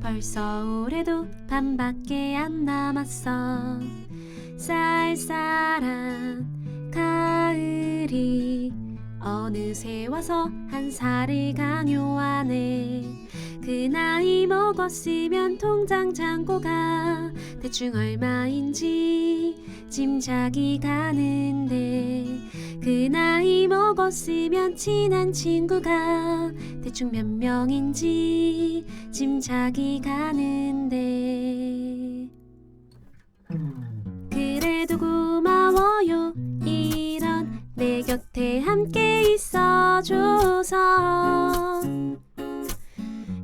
벌써 올해도 반밖에 안 남았어. 쌀쌀한 가을이 어느새 와서 한 살을 강요하네. 그 나이 먹었으면 통장 잔고가 대충 얼마인지 짐작이 가는데 그 나이 먹었으면 친한 친구가 대충 몇 명인지 짐작이 가는데. 그래도 고마워요. 이런 내 곁에 함께 있어줘서.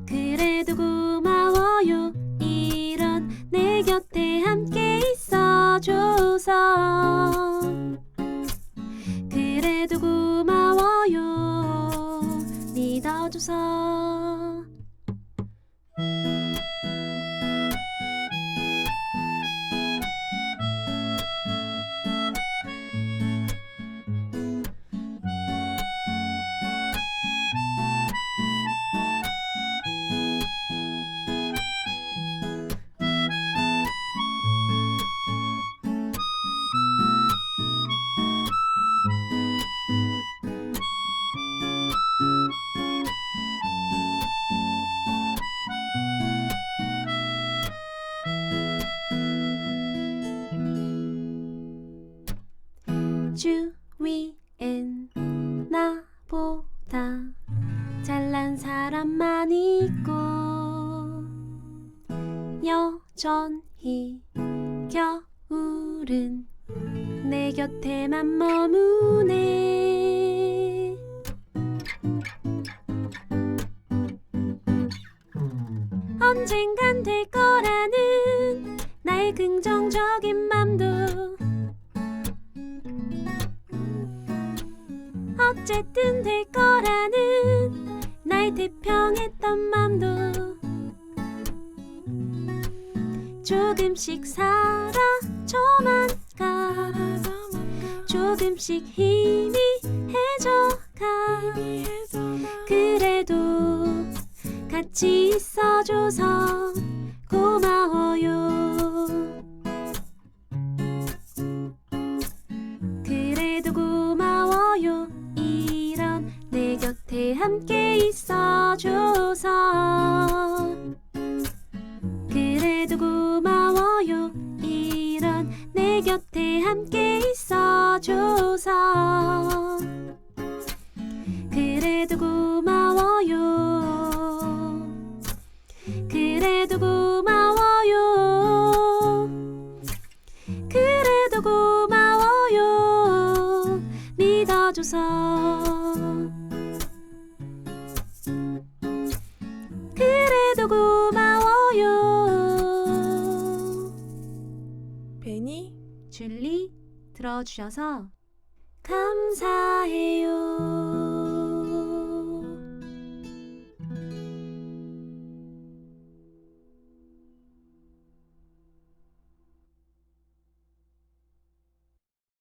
그래도 고마워요. 이런 내 곁에 함께 있어줘 서 그래도 고마워요. 믿어줘서 위엔 나보다 잘난 사람만 있고 여전히 겨울은 내 곁에만 머무네. 언젠간 될 거라는 나의 긍정적인 맘도 어쨌든 될 거라는 나의 태평했던 맘도 조금씩 사라져만 가. 조금씩 힘이 해져가. 그래도 같이 있어줘서 함께 있어줘서 그래도 고마워요. 이런 내 곁에 함께 있어줘서 그래도 고마워요. 그래도 고마워요. 그래도 고마워요. 믿어줘서 들어주셔서 감사해요